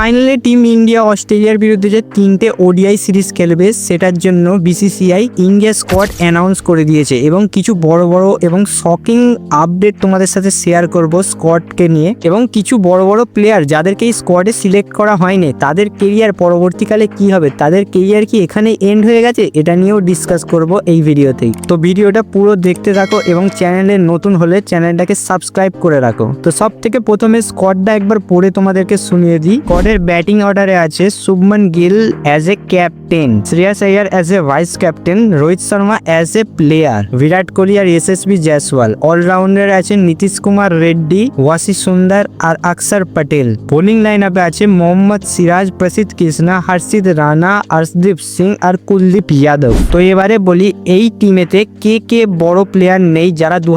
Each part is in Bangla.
ফাইনালি টিম ইন্ডিয়া অস্ট্রেলিয়ার বিরুদ্ধে যে তিনটে ওডিআই সিরিজ খেলবে, সেটার জন্য বিসিসিআই ইন্ডিয়া স্কোয়াড অ্যানাউন্স করে দিয়েছে। এবং কিছু বড় বড় এবং শকিং আপডেট তোমাদের সাথে শেয়ার করব স্কোয়াডকে নিয়ে। এবং কিছু বড় বড় প্লেয়ার যাদেরকে এই স্কোয়াডে সিলেক্ট করা হয়নি, তাদের কেরিয়ার পরবর্তীকালে কি হবে, তাদের কেরিয়ার কি এখানে এন্ড হয়ে গেছে, এটা নিয়েও ডিসকাস করব এই ভিডিওতেই। তো ভিডিওটা পুরো দেখতে থাকো এবং চ্যানেলে নতুন হলে চ্যানেলটাকে সাবস্ক্রাইব করে রাখো। তো সব থেকে প্রথমে স্কোয়াডটা একবার পড়ে তোমাদেরকে শুনিয়ে দিই। স্কোয়াডের ব্যাটিং অর্ডারে আছে Shubman Gill as a captain Shreyas Iyer as a vice captain Rohit Sharma as a player Virat Kohli আর এসএসবি জয়সওয়াল। অলরাউন্ডার আছে নীতিশ কুমার রেড্ডি ওয়াসি সুন্দর আর আকসার পটেল। বোলিং লাইন আপে আছে মোহাম্মদ সিরাজ, প্রসিদ্ধ কৃষ্ণা হর্ষিত রানা হর্ষদীপ সিং আর কুলদীপ যাদব। তো এবারে বলি এই টিমেতে কে কে বড় প্লেয়ার নেই যারা দু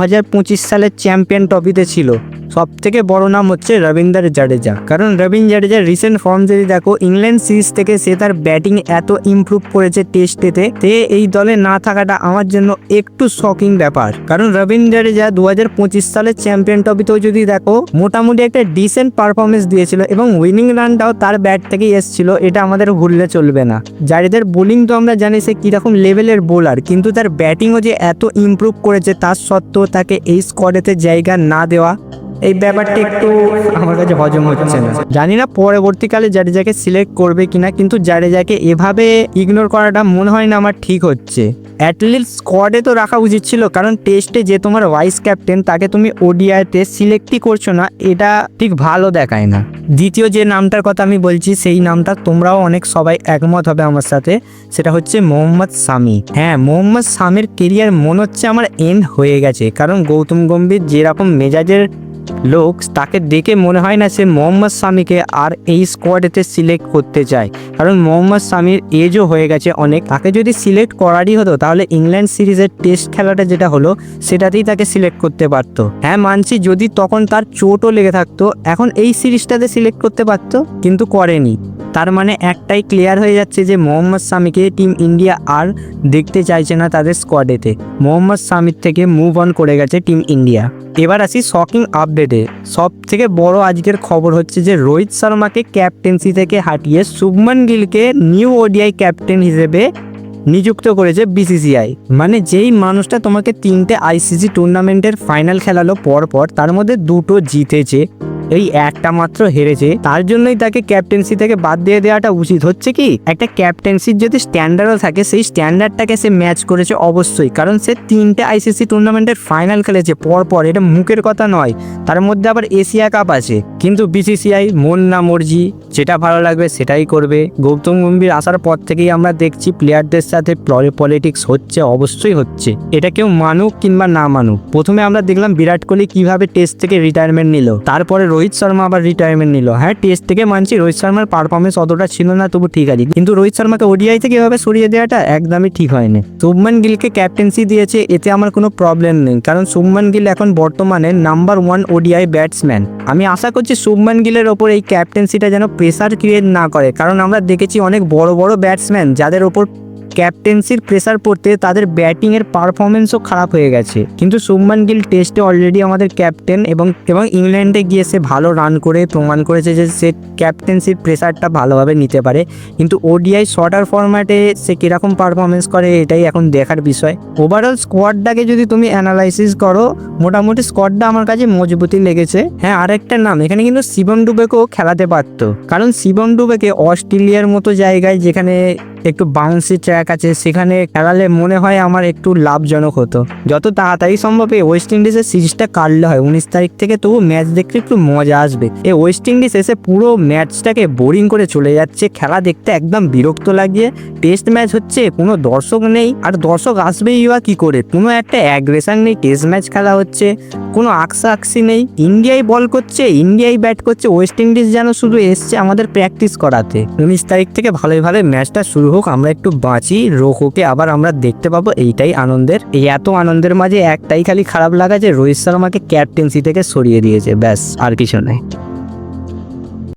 সালের চ্যাম্পিয়ন ট্রফিতে ছিল। সব থেকে বড় নাম হচ্ছে রবীন্দ্র জাডেজা। কারণ রবীন্দ্র জাডেজার রিসেন্ট ফর্ম যদি দেখো ইংল্যান্ড সিরিজ থেকে সে তার ব্যাটিং এত ইমপ্রুভ করেছে টেস্টেতে তে এই দলে না থাকাটা আমার জন্য একটু শকিং ব্যাপার। কারণ রবীন্দ্র জাডেজা দু হাজার পঁচিশ সালের চ্যাম্পিয়ন ট্রফিতেও যদি দেখো, মোটামুটি একটা ডিসেন্ট পারফরমেন্স দিয়েছিল এবং উইনিং রানটাও তার ব্যাট থেকেই এসেছিল, এটা আমাদের ভুললে চলবে না। জাডেজার বোলিং তো আমরা জানি সে কীরকম লেভেলের বোলার কিন্তু তার ব্যাটিংও যে এত ইমপ্রুভ করেছে তার সত্ত্বেও তাকে এই স্কোয়াডেতে জায়গা না দেওয়া এই ব্যাপারটা একটু আমার কাছে হজম হচ্ছে না। জানি না পরবর্তীকালে জাডেজাকে সিলেক্ট করবে কিনা, কিন্তু জাডেজাকে এভাবে ইগনোর করাটা মনে হয় না আমার ঠিক হচ্ছে। অ্যাটলিস্ট স্কোয়াডে তো রাখা উচিত ছিল, কারণ টেস্টে যে তোমার ভাইস ক্যাপ্টেন তাকে তুমি ওডিআইতে সিলেক্টই করছ না, এটা ঠিক ভালো দেখায় না। দ্বিতীয় যে নামটার কথা আমি বলছি, সেই নামটা তোমরাও অনেক সবাই একমত হবে আমার সাথে, সেটা হচ্ছে মোহাম্মদ সামি। হ্যাঁ মোহাম্মদ সামির কেরিয়ার মনে হচ্ছে আমার এন্ড হয়ে গেছে, কারণ গৌতম গম্ভীর যেরকম মেজাজের লোক তাকে দেখে মনে হয় না সে মোহাম্মদ স্বামীকে আর এই স্কোয়াডেতে সিলেক্ট করতে চায়। কারণ মোহাম্মদ স্বামীর এজও হয়ে গেছে অনেক। তাকে যদি সিলেক্ট করারই হতো, তাহলে ইংল্যান্ড সিরিজের টেস্ট খেলাটা যেটা হলো, সেটাতেই তাকে সিলেক্ট করতে পারতো। হ্যাঁ মানছি, যদি তখন তার চোটও লেগে থাকতো, এখন এই সিরিজটাতে সিলেক্ট করতে পারতো, কিন্তু করেনি। তার মানে একটাই ক্লিয়ার হয়ে যাচ্ছে যে মোহাম্মদ সামিকে টিম ইন্ডিয়া আর দেখতে চাইছে না তাদের স্কোয়াডেতে মোহাম্মদ সামির থেকে মুভ অন করে গেছে টিম ইন্ডিয়া এবার আসি শকিং আপডেটে সব থেকে বড় আজকের খবর হচ্ছে যে, রোহিত শর্মাকে ক্যাপ্টেন্সি থেকে হাটিয়ে শুভমন গিলকে নিউ ওডিআই ক্যাপ্টেন হিসেবে নিযুক্ত করেছে বিসিসিআই মানে যেই মানুষটা তোমাকে তিনটে আইসিসি টুর্নামেন্টের ফাইনাল খেলালো পর পর তার মধ্যে দুটো জিতেছে। এই একটা মাত্র হেরেছে। তার জন্যই তাকে ক্যাপ্টেন্সি থেকে বাদ দিয়ে দেওয়াটা উচিত। হচ্ছে কি, একটা ক্যাপ্টেন্সির যদি স্ট্যান্ডার্ডও থাকে, সেই স্ট্যান্ডার্ডটাকে সে ম্যাচ করেছে অবশ্যই। কারণ সে তিনটে আইসিসি টুর্নামেন্টের ফাইনাল খেলেছে পর পর এটা মুখের কথা নয়। তার মধ্যে আবার এশিয়া কাপ আছে। কিন্তু বিসিসিআই মন না মর্জি, যেটা ভালো লাগবে সেটাই করবে। গৌতম গম্ভীর আসার পর থেকেই আমরা দেখছি প্লেয়ারদের সাথে পলিটিক্স হচ্ছে, অবশ্যই হচ্ছে। এটা কেউ মানুক কিংবা না মানুক। প্রথমে আমরা দেখলাম বিরাট কোহলি কীভাবে টেস্ট থেকে রিটায়ারমেন্ট নিল। তারপরে রোহিত শর্মা আবার রিটায়ারমেন্ট নিল। হ্যাঁ টেস্ট থেকে মানছি রোহিত শর্মার পারফরমেন্স অতটা ছিল না, তবু ঠিক আছে। কিন্তু রোহিত শর্মাকে ওডিআই থেকে এভাবে সরিয়ে দেওয়াটা একদমই ঠিক হয়নি। শুভমান গিলকে ক্যাপ্টেন্সি দিয়েছে, এতে আমার কোনো প্রবলেম নেই। কারণ শুভমান গিল এখন বর্তমানে নাম্বার ওয়ান ওডিআই ব্যাটসম্যান আমি আশা করছি শুভমান গিলের ওপর এই ক্যাপ্টেন্সিটা যেন প্রেসার ক্রিয়েট না করে। কারণ আমরা দেখেছি অনেক বড় বড় ব্যাটসম্যান যাদের ওপর ক্যাপ্টেন্সির প্রেসার পড়তে তাদের ব্যাটিংয়ের পারফরমেন্সও খারাপ হয়ে গেছে। কিন্তু শুভমান গিল টেস্টে অলরেডি আমাদের ক্যাপ্টেন এবং এবং ইংল্যান্ডে গিয়ে সে ভালো রান করে প্রমাণ করেছে যে সে ক্যাপ্টেন্সির প্রেসারটা ভালোভাবে নিতে পারে। কিন্তু ওডিআই শর্টার ফরম্যাটে সে কীরকম পারফরমেন্স করে এটাই এখন দেখার বিষয়। ওভারঅল স্কোয়াডটাকে যদি তুমি অ্যানালাইসিস করো, মোটামুটি স্কোয়াডটা আমার কাছে মজবুতি লেগেছে। হ্যাঁ আরেকটা নাম, এখানে কিন্তু শিবম ডুবেকেও খেলাতে পারতো। কারণ শিবম ডুবেকে অস্ট্রেলিয়ার মতো জায়গায় যেখানে একটু বাউন্সি ট্র্যাক আছে, সেখানে খেলালে মনে হয় আমার একটু লাভজনক হতো। যত তাড়াতাড়ি সম্ভব এই ওয়েস্ট ইন্ডিজের সিরিজটা কাটলে হয়, উনিশ তারিখ থেকে তবু ম্যাচ দেখতে একটু মজা আসবে। এই ওয়েস্ট ইন্ডিজ এসে পুরো ম্যাচটাকে বোরিং করে চলে যাচ্ছে, খেলা দেখতে একদম বিরক্ত লাগিয়ে। টেস্ট ম্যাচ হচ্ছে, কোনো দর্শক নেই, আর দর্শক আসবেই বা কি করে? কোনো একটা অ্যাগ্রেশন নেই টেস্ট ম্যাচ খেলা হচ্ছে, কোনো আকসা আকসি নেই। ইন্ডিয়াই বল করছে ইন্ডিয়াই ব্যাট করছে ওয়েস্ট ইন্ডিজ যেন শুধু এসছে আমাদের প্র্যাকটিস করাতে। উনিশ তারিখ থেকে ভালোই ভালো ম্যাচটা শুরু হোক, আমরা একটু বাঁচি, রোহোকে আবার আমরা দেখতে পাবো, এইটাই আনন্দের। এই এত আনন্দের মাঝে একটাই খালি খারাপ লাগা যে রোহিত শর্মাকে ক্যাপ্টেন্সি থেকে সরিয়ে দিয়েছে, ব্যাস, আর কিছু নেই।